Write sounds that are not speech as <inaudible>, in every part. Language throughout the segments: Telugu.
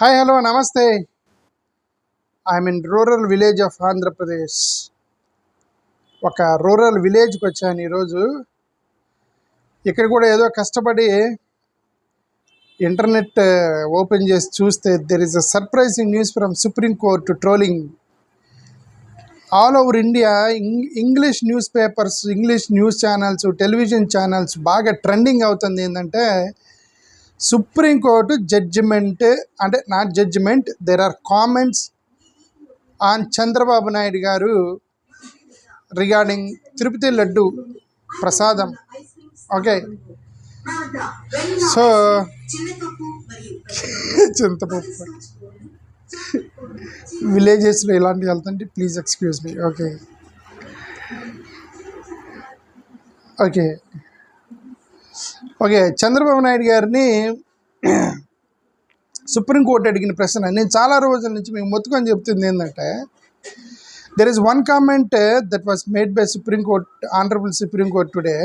హాయ్ హలో నమస్తే I'm in rural village of Andhra Pradesh ఒక రూరల్ విలేజ్కి వచ్చాను ఈరోజు. ఇక్కడ కూడా ఏదో కష్టపడి ఇంటర్నెట్ ఓపెన్ చేసి చూస్తే there is a surprising news from supreme court trolling all over India English news papers English news channels television channels బాగా ట్రెండింగ్ అవుతుంది ఏంటంటే సుప్రీంకోర్టు జడ్జిమెంట్ అంటే not judgement there are comments on Chandrababu Naidu garu regarding Tirupati laddu prasadam. Okay so <laughs> చింతపప్పు. విలేజెస్లో ఇలాంటివి వెళ్తుంటే please excuse me okay okay okay Chandrababu Naidu గారిని సుప్రీంకోర్టు అడిగిన ప్రశ్న. నేను చాలా రోజుల నుంచి మేము మొత్తుకొని చెప్తుంది ఏంటంటే there is one comment that was made by supreme court honourable supreme court today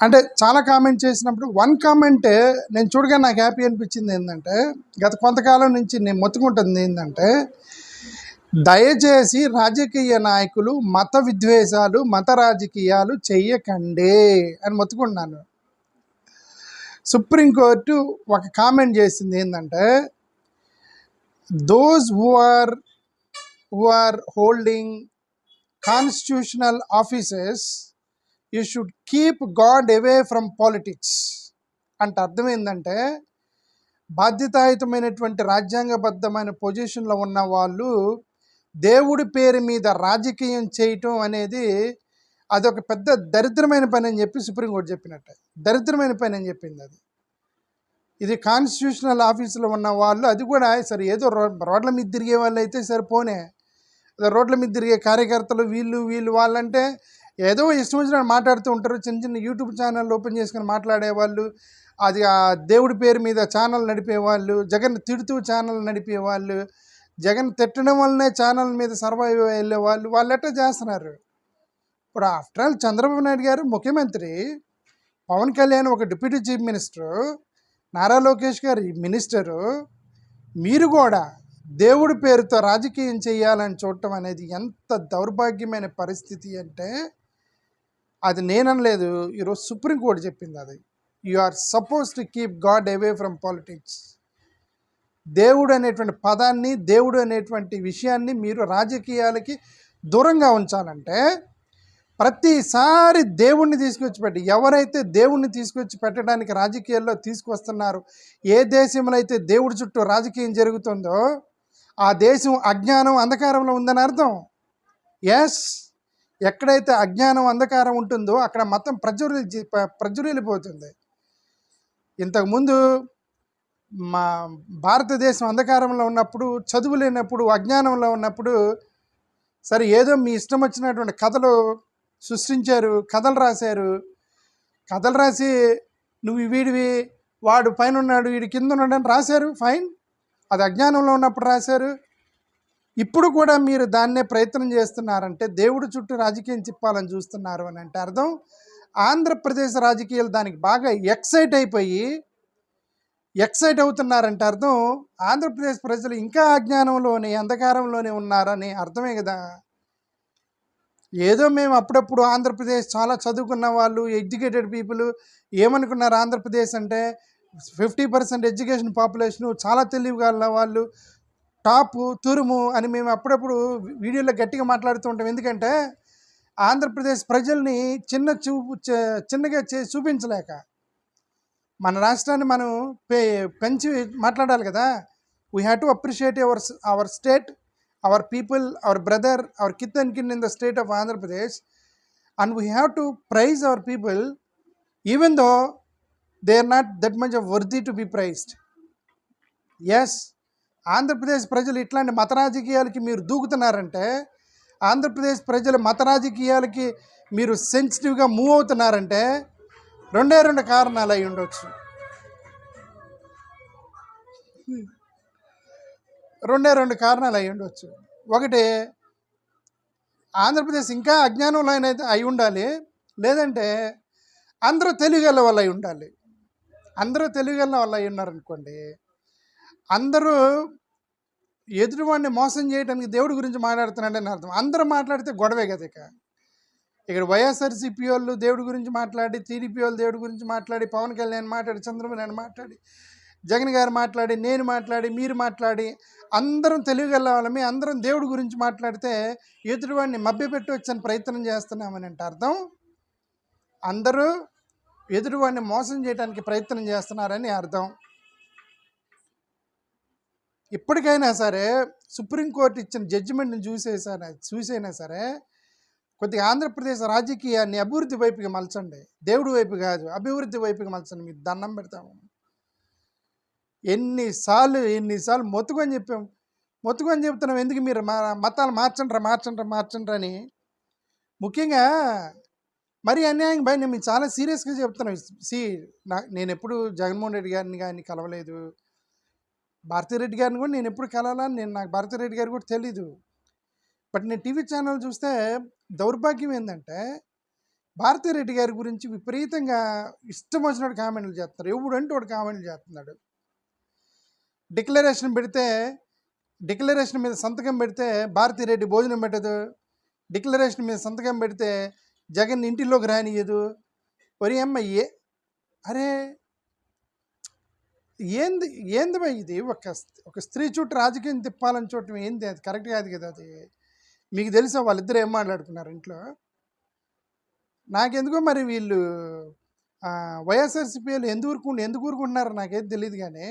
అంటే చాలా కామెంట్ చేసినప్పుడు వన్ కామెంట్ uh, నేను చూడగా నాకు హ్యాపీ అనిపించింది ఏంటంటే గత కొంతకాలం నుంచి నేను మొత్తుకుంటుంది ఏంటంటే దయచేసి రాజకీయ నాయకులు మత విద్వేషాలు మత రాజకీయాలు చెయ్యకండి అని మొత్తుకున్నాను సుప్రీంకోర్టు ఒక కామెంట్ చేసింది ఏంటంటే those who are who are holding constitutional offices you should keep God away from politics అంటే అర్థం ఏంటంటే బాధ్యతాయుతమైనటువంటి రాజ్యాంగబద్ధమైన పొజిషన్లో ఉన్న వాళ్ళు దేవుడి పేరు మీద రాజకీయం చేయటం అనేది అదొక పెద్ద దరిద్రమైన పని అని చెప్పి సుప్రీంకోర్టు చెప్పినట్టే. దరిద్రమైన పని అని చెప్పింది అది. ఇది కాన్స్టిట్యూషనల్ ఆఫీసులో ఉన్న వాళ్ళు అది కూడా సరే ఏదో రోడ్ల మీద తిరిగే వాళ్ళు అయితే సరే పోనే. రోడ్ల మీద తిరిగే కార్యకర్తలు వీళ్ళు వీళ్ళు వాళ్ళంటే ఏదో ఇష్టం వచ్చిన మాట్లాడుతూ ఉంటారు. చిన్న చిన్న యూట్యూబ్ ఛానల్ ఓపెన్ చేసుకుని మాట్లాడేవాళ్ళు అది ఆ దేవుడి పేరు మీద ఛానల్ నడిపేవాళ్ళు జగన్ తిడుతూ ఛానల్ నడిపేవాళ్ళు జగన్ తిట్టడం వల్లనే ఛానల్ మీద సర్వైవ్ వెళ్ళే వాళ్ళు వాళ్ళు ఎట్లా చేస్తున్నారు? ఇప్పుడు ఆఫ్టర్ ఆల్ చంద్రబాబు నాయుడు గారు ముఖ్యమంత్రి పవన్ కళ్యాణ్ ఒక deputy chief minister Nara Lokesh garu minister మీరు కూడా దేవుడి పేరుతో రాజకీయం చేయాలని చూడటం అనేది ఎంత దౌర్భాగ్యమైన పరిస్థితి అంటే అది నేననలేదు. ఈరోజు సుప్రీంకోర్టు చెప్పింది అది. You are suppose to keep God away from politics దేవుడు అనేటువంటి పదాన్ని దేవుడు అనేటువంటి విషయాన్ని మీరు రాజకీయాలకి దూరంగా ఉంచాలంటే ప్రతిసారి దేవుణ్ణి తీసుకొచ్చి పెట్టి ఎవరైతే దేవుణ్ణి తీసుకొచ్చి పెట్టడానికి రాజకీయాల్లో తీసుకొస్తున్నారు ఏ దేశంలో అయితే దేవుడి చుట్టూ రాజకీయం జరుగుతుందో ఆ దేశం అజ్ఞానం అంధకారంలో ఉందని అర్థం? ఎస్ ఎక్కడైతే అజ్ఞానం అంధకారం ఉంటుందో అక్కడ మతం ప్రజ్వరి ప్రజ్వరిల్లిపోతుంది. ఇంతకుముందు మా భారతదేశం అంధకారంలో ఉన్నప్పుడు చదువు లేనప్పుడు అజ్ఞానంలో ఉన్నప్పుడు సరే ఏదో మీ ఇష్టం వచ్చినటువంటి కథలు సృష్టించారు కథలు రాశారు. కథలు రాసి నువ్వు వీడివి వాడు పైన ఉన్నాడు వీడి కింద ఉన్నాడు అని రాశారు ఫైన్. అది అజ్ఞానంలో ఉన్నప్పుడు రాశారు. ఇప్పుడు కూడా మీరు దాన్నే ప్రయత్నం చేస్తున్నారంటే దేవుడు చుట్టూ రాజకీయం చెప్పాలని చూస్తున్నారు అని అంటే అర్థం. ఆంధ్రప్రదేశ్ రాజకీయాలు దానికి బాగా ఎక్సైట్ అయిపోయి ఎక్సైట్ అవుతున్నారంటే అర్థం ఆంధ్రప్రదేశ్ ప్రజలు ఇంకా అజ్ఞానంలోనే అంధకారంలోనే ఉన్నారని అర్థమే కదా. ఏదో మేము అప్పుడప్పుడు ఆంధ్రప్రదేశ్ చాలా చదువుకున్న వాళ్ళు ఎడ్యుకేటెడ్ పీపుల్ ఏమనుకున్నారు ఆంధ్రప్రదేశ్ అంటే ఫిఫ్టీ పర్సెంట్ ఎడ్యుకేషన్ పాపులేషను చాలా తెలివిగల వాళ్ళు టాప్ తురుము అని మేము అప్పుడప్పుడు వీడియోలో గట్టిగా మాట్లాడుతూ ఉంటాం. ఎందుకంటే ఆంధ్రప్రదేశ్ ప్రజల్ని చిన్న చూపు చిన్నగా చే చూపించలేక మన రాష్ట్రాన్ని మనం పే పెంచి మాట్లాడాలి కదా. We have to appreciate our our state our people our brother our kith and kin in the state of Andhra Pradesh and we have to praise our people even though they are not that much of worthy to be praised as Andhra Pradesh ప్రజలు ఇట్లాంటి మత రాజకీయాలకి మీరు దూకుతున్నారంటే ఆంధ్రప్రదేశ్ ప్రజలు మత రాజకీయాలకి మీరు సెన్సిటివ్గా మూవ్ అవుతున్నారంటే రెండే రెండు కారణాలు అయి ఉండొచ్చు. రెండే రెండు కారణాలు అయి ఉండొచ్చు. ఒకటి ఆంధ్రప్రదేశ్ ఇంకా అజ్ఞానంలో అయితే అయి ఉండాలి. లేదంటే అందరూ తెలుగుల వల్ల అయి ఉండాలి. అందరూ తెలుగుల వాళ్ళు అయి ఉన్నారనుకోండి అందరూ ఎదుటివాడిని మోసం చేయడానికి దేవుడి గురించి మాట్లాడుతున్నాడని అర్థం. అందరూ మాట్లాడితే గొడవే కదా ఇక ఇక్కడ వైఎస్ఆర్సీపీ వాళ్ళు దేవుడి గురించి మాట్లాడి టీడీపీ వాళ్ళు దేవుడి గురించి మాట్లాడి పవన్ కళ్యాణ్ మాట్లాడి చంద్రబాబు నాయుడు మాట్లాడి జగన్ గారు మాట్లాడి నేను మాట్లాడి మీరు మాట్లాడి అందరం తెలివిగల అందరం దేవుడి గురించి మాట్లాడితే ఎదుటివాడిని మభ్యపెట్టి వచ్చని ప్రయత్నం చేస్తున్నామని అంటే అర్థం? అందరూ ఎదుటివాడిని మోసం చేయడానికి ప్రయత్నం చేస్తున్నారని అర్థం. ఇప్పటికైనా సరే సుప్రీంకోర్టు ఇచ్చిన జడ్జిమెంట్ని చూసేసా చూసైనా సరే కొద్దిగా ఆంధ్రప్రదేశ్ రాజకీయాన్ని అభివృద్ధి వైపుకి మలచండి. దేవుడి వైపు కాదు అభివృద్ధి వైపుకి మలచండి. మీకు దండం పెడతాము. ఎన్నిసార్లు ఎన్నిసార్లు మొత్తుకొని చెప్పాం మొత్తుకొని చెప్తున్నాం ఎందుకు మీరు మా మతాలు మార్చండ్రా మార్చండ్రా మార్చండ్రా అని. ముఖ్యంగా మరి అన్యాయం భయ. నేను చాలా సీరియస్గా చెప్తున్నాను. సి నా నేను ఎప్పుడు జగన్మోహన్ రెడ్డి గారిని కానీ కలవలేదు. భారతిరెడ్డి గారిని కూడా నేను ఎప్పుడు కలవాలని నేను నాకు భారతిరెడ్డి గారు కూడా తెలీదు. బట్ నేను టీవీ ఛానల్ చూస్తే దౌర్భాగ్యం ఏంటంటే భారతిరెడ్డి గారి గురించి విపరీతంగా ఇష్టం వచ్చినట్టు కామెంట్లు చేస్తున్నారు ఎవడంటే వాడు కామెంట్లు చేస్తున్నాడు డిక్లరేషన్ పెడితే డిక్లరేషన్ మీద సంతకం పెడితే భారతిరెడ్డి భోజనం పెట్టదు. డిక్లరేషన్ మీద సంతకం పెడితే జగన్ ఇంటిలోకి రానియదు ఒరి అమ్మయ్యే అరే ఏంది ఏంది ఇది? ఒక ఒక స్త్రీ చుట్టూ రాజకీయం తిప్పాలని చూడటం ఏంది? అది కరెక్ట్ కాదు కదా అది? మీకు తెలుసా వాళ్ళిద్దరు ఏం మాట్లాడుకున్నారు ఇంట్లో? నాకెందుకో మరి వీళ్ళు ఆ, వైఎస్ఆర్సీపీలు ఎందుకు ఊరుకుంటు ఎందుకు ఊరుకుంటున్నారో నాకేం తెలియదు కానీ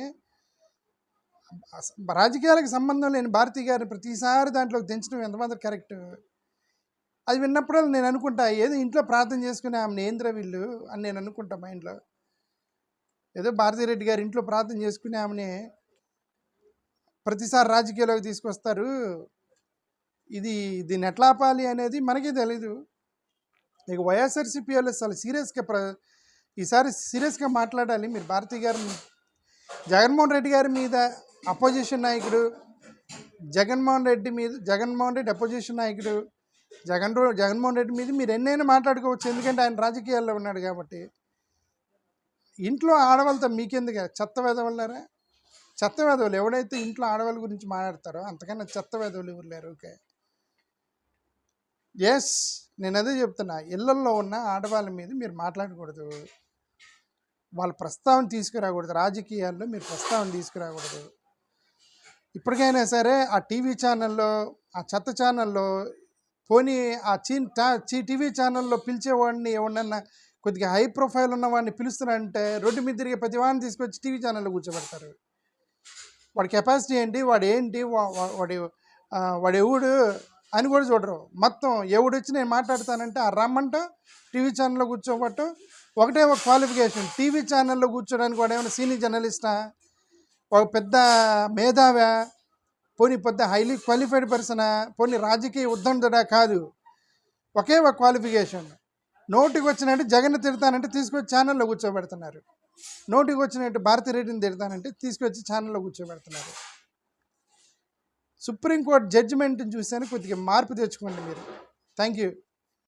రాజకీయాలకు సంబంధం లేని భారతీ గారిని ప్రతిసారి దాంట్లోకి దించడం ఎంతమంది కరెక్ట్? అది విన్నప్పుడల్లా నేను అనుకుంటా ఏదో ఇంట్లో ప్రార్థన చేసుకుని ఆమె నేంద్ర వీళ్ళు అని నేను అనుకుంటా ఇంట్లో ఏదో భారతీరెడ్డి గారు ఇంట్లో ప్రార్థన చేసుకుని ఆమెని ప్రతిసారి రాజకీయాల్లోకి తీసుకొస్తారు. ఇది దీన్ని ఎట్లా ఆపాలి అనేది మనకే తెలీదు. ఇక వైఎస్ఆర్సీపీ వాళ్ళు అసలు సీరియస్గా ప్ర ఈసారి సీరియస్గా మాట్లాడాలి. మీరు భారతి గారు జగన్మోహన్ రెడ్డి గారి మీద అపోజిషన్ నాయకుడు జగన్మోహన్ రెడ్డి మీద జగన్మోహన్ రెడ్డి అపోజిషన్ నాయకుడు జగన్ జగన్మోహన్ రెడ్డి మీద మీరు ఎన్నైనా మాట్లాడుకోవచ్చు. ఎందుకంటే ఆయన రాజకీయాల్లో ఉన్నాడు కాబట్టి. ఇంట్లో ఆడవాళ్ళతో మీకెందుకు? చెత్త వెదవల్లారా? చెత్త వేదవులు ఎవడైతే ఇంట్లో ఆడవాళ్ళ గురించి మాట్లాడతారో అంతకన్నా చెత్త వేదవులు ఎవరు లేరు ఓకే? ఎస్ నేను అదే చెప్తున్నా. ఇళ్ళల్లో ఉన్న ఆడవాళ్ళ మీద మీరు మాట్లాడకూడదు. వాళ్ళ ప్రస్తావన తీసుకురాకూడదు. రాజకీయాల్లో మీరు ప్రస్తావన తీసుకురాకూడదు. ఇప్పటికైనా సరే ఆ టీవీ ఛానల్లో ఆ చెత్త ఛానల్లో పోనీ ఆ చీ చీ టీవీ ఛానల్లో పిలిచేవాడిని ఎవడన్నా కొద్దిగా హై ప్రొఫైల్ ఉన్న వాడిని పిలుస్తున్నారంటే రోడ్డు మీద తిరిగే ప్రతి వాడిని తీసుకొచ్చి టీవీ ఛానల్లో కూర్చోబెడతారు. వాడి కెపాసిటీ ఏంటి? వాడు ఏంటి వాడి వాడు ఎవడు అని కూడా చూడరు. మొత్తం ఎవడు వచ్చి నేను మాట్లాడతానంటే ఆ రమ్మంట టీవీ ఛానల్లో కూర్చోబట్టు ఒకటే ఒక క్వాలిఫికేషన్ టీవీ ఛానల్లో కూర్చోడానికి వాడు ఏమైనా సీనియర్ జర్నలిస్టా ఒక పెద్ద మేధావా? పోనీ పెద్ద హైలీ క్వాలిఫైడ్ పర్సనా పోనీ రాజకీయ ఉద్దండుడా కాదు. ఒకే ఒక క్వాలిఫికేషన్ నోటికి వచ్చినట్టు జగన్ తిడతానంటే తీసుకొచ్చి ఛానల్లో కూర్చోబెడుతున్నారు. నోటికి వచ్చినట్టు భారతీ రెడ్డిని తిడతానంటే తీసుకొచ్చి ఛానల్లో కూర్చోబెడుతున్నారు. సుప్రీంకోర్టు జడ్జిమెంట్ని చూసాను కొద్దిగా మార్పు తెచ్చుకోండి మీరు. Thank you.